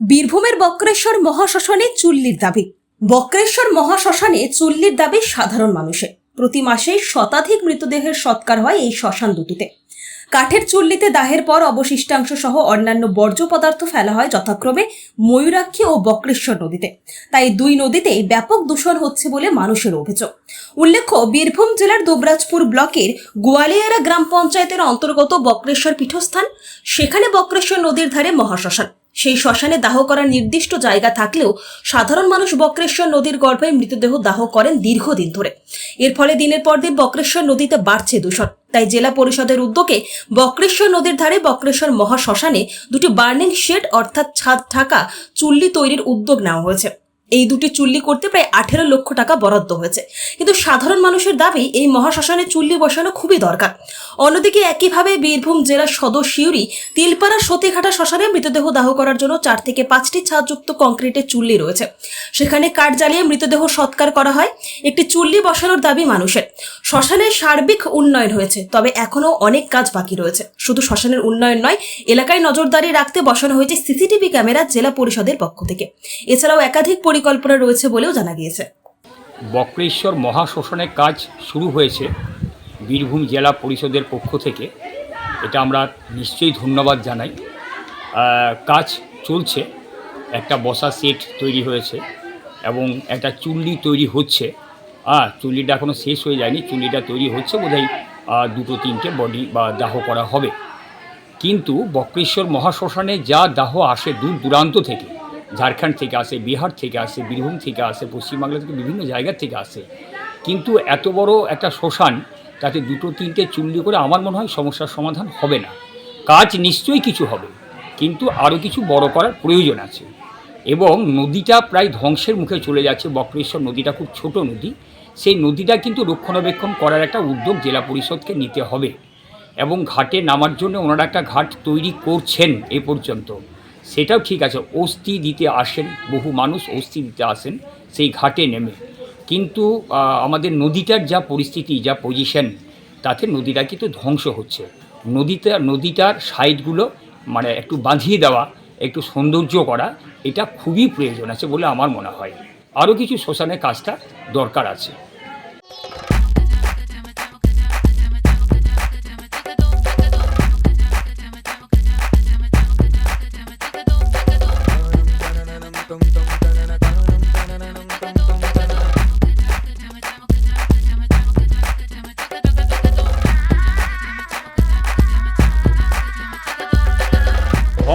বীরভূমের বক্রেশ্বর মহাশ্মশানে চুল্লির দাবি। বক্রেশ্বর মহাশ্মশানে চুল্লির দাবি সাধারণ মানুষের। প্রতি মাসে শতাধিক মৃতদেহের সৎকার হয় এই শ্মশান দুটিতে। কাঠের চুল্লিতে দাহের পর অবশিষ্টাংশ সহ অন্যান্য বর্জ্য পদার্থ ফেলা হয় যথাক্রমে ময়ূরাক্ষী ও বক্রেশ্বর নদীতে। তাই দুই নদীতেই ব্যাপক দূষণ হচ্ছে বলে মানুষের অভিযোগ। উল্লেখ্য, বীরভূম জেলার দুবরাজপুর ব্লকের গোয়ালিয়ারা গ্রাম পঞ্চায়েতের অন্তর্গত বক্রেশ্বর পীঠস্থান। সেখানে বক্রেশ্বর নদীর ধারে মহাশ্মশান। সেই শ্মশানে দাহ করার নির্দিষ্ট জায়গা থাকলেও সাধারণ মানুষ বক্রেশ্বর নদীর গর্ভে মৃতদেহ দাহ করেন দীর্ঘদিন ধরে। এর ফলে দিনের পর দিন বক্রেশ্বর নদীতে বাড়ছে দূষণ। তাই জেলা পরিষদের উদ্যোগে বক্রেশ্বর নদীর ধারে বক্রেশ্বর মহাশ্মশানে দুটি বার্নিং শেড অর্থাৎ ছাদ ঢাকা চুল্লি তৈরির উদ্যোগ নেওয়া হয়েছে। এই দুটি চুল্লি করতে প্রায় আঠেরো লক্ষ টাকা বরাদ্দ হয়েছে। কিন্তু সাধারণ মানুষের দাবি, এই মহাশ্মশানে চুল্লি বসানো খুবই দরকার। অন্যদিকে একইভাবে বীরভূম জেলার সদর শিউরি তিলপাড়া সতীঘাটা শ্মশানে মৃতদেহ দাহ করার জন্য চার থেকে পাঁচটি ছাদযুক্ত কংক্রিটের চুল্লি রয়েছে। সেখানে কাঠ জ্বালিয়ে মৃতদেহ সৎকার করা হয়। একটি চুল্লি বসানোর দাবি মানুষের। শ্মশানের সার্বিক উন্নয়ন হয়েছে, তবে এখনও অনেক কাজ বাকি রয়েছে। শুধু শ্মশানের উন্নয়ন নয়, এলাকায় নজরদারি রাখতে বসানো হয়েছে সিসিটিভি ক্যামেরা জেলা পরিষদের পক্ষ থেকে। এছাড়াও একাধিক পরিকল্পনা রয়েছে বলেও জানা গিয়েছে। বক্রেশ্বর মহাশোষণের কাজ শুরু হয়েছে বীরভূম জেলা পরিষদের পক্ষ থেকে। এটা আমরা নিশ্চয়ই ধন্যবাদ জানাই। কাজ চলছে, একটা বসা সেট তৈরি হয়েছে এবং একটা চুল্লি তৈরি হচ্ছে। হ্যাঁ চুল্লিটা এখনও শেষ হয়ে যায়নি, চুল্লিটা তৈরি হচ্ছে বোধহয় দুটো তিনটে বডি বা দাহ করা হবে। কিন্তু বক্রেশ্বর মহাশ্মশানে যা দাহ আসে দূর দূরান্ত থেকে ঝাড়খণ্ড থেকে আসে, বিহার থেকে আসে, বীরভূম থেকে আসে, পশ্চিমবাংলা থেকে বিভিন্ন জায়গা থেকে আসে। কিন্তু এত বড় একটা শ্মশান, তাতে দুটো তিনটে চুল্লি করে আমার মনে হয় সমস্যার সমাধান হবে না। কাজ নিশ্চয়ই কিছু হবে, কিন্তু আরও কিছু বড় করার প্রয়োজন আছে। এবং নদীটা প্রায় ধ্বংসের মুখে চলে যাচ্ছে, বক্রেশ্বর নদীটা খুব ছোট নদী। সেই নদীটা কিন্তু রক্ষণাবেক্ষণ করার একটা উদ্যোগ জেলা পরিষদকে নিতে হবে। এবং ঘাটে নামার জন্য ওনারা একটা ঘাট তৈরি করছেন এ পর্যন্ত। সেটাও ঠিক আছে, অস্থি দিতে আসেন, বহু মানুষ অস্থি দিতে আসেন, সেই ঘাটে নেমে। কিন্তু আমাদের নদীটার যা পরিস্থিতি, যা পজিশন তাতে নদীটা কিন্তু ধ্বংস হচ্ছে। নদীটা নদীটার সাইডগুলো মানে একটু বাঁধিয়ে দেওয়া, একটু সৌন্দর্য করা, এটা খুবই প্রয়োজন আছে বলে আমার মনে হয়। আরও কিছু শ্মশানের কাজটা দরকার আছে। হোম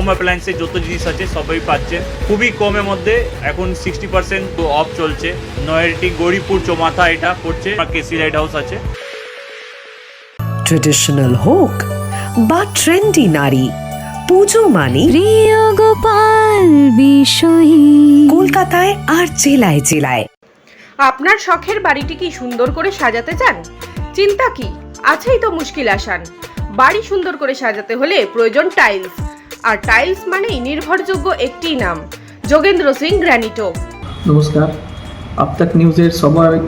অ্যাপ্লায়েন্সের যত জিনিস আছে, সবই পাচ্ছেন খুবই কমের মধ্যে এখন সিক্সটি পার্সেন্ট অফ চলছে। নয়ারটি গৌরীপুর চৌমাথা এটা পড়ছে কেসি লাইট হাউস আছে। ট্রেডিশনাল হোক বা ট্রেন্ডি নারী পুজো মানে প্রিয় গোপাল বিষয়ী। কলকাতায় আর জেলায় জেলায়। আপনার শখের বাড়িটি কি সুন্দর করে সাজাতে চান? চিন্তা কি? আছেই তো মুশকিল আসান। বাড়ি সুন্দর করে সাজাতে হলে প্রয়োজন টাইলস। আর টাইলস মানেই নির্ভরযোগ্য একটি নাম। যোগেন্দ্র সিং গ্র্যানিটো। নমস্কার। আপতাক নিউজের সবার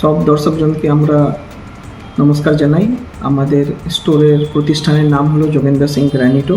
সব দর্শকজনকে আমরা নমস্কার জানাই। আমাদের স্টোরের প্রতিষ্ঠানের নাম হলো যোগেন্দ্র সিং গ্র্যানিটো।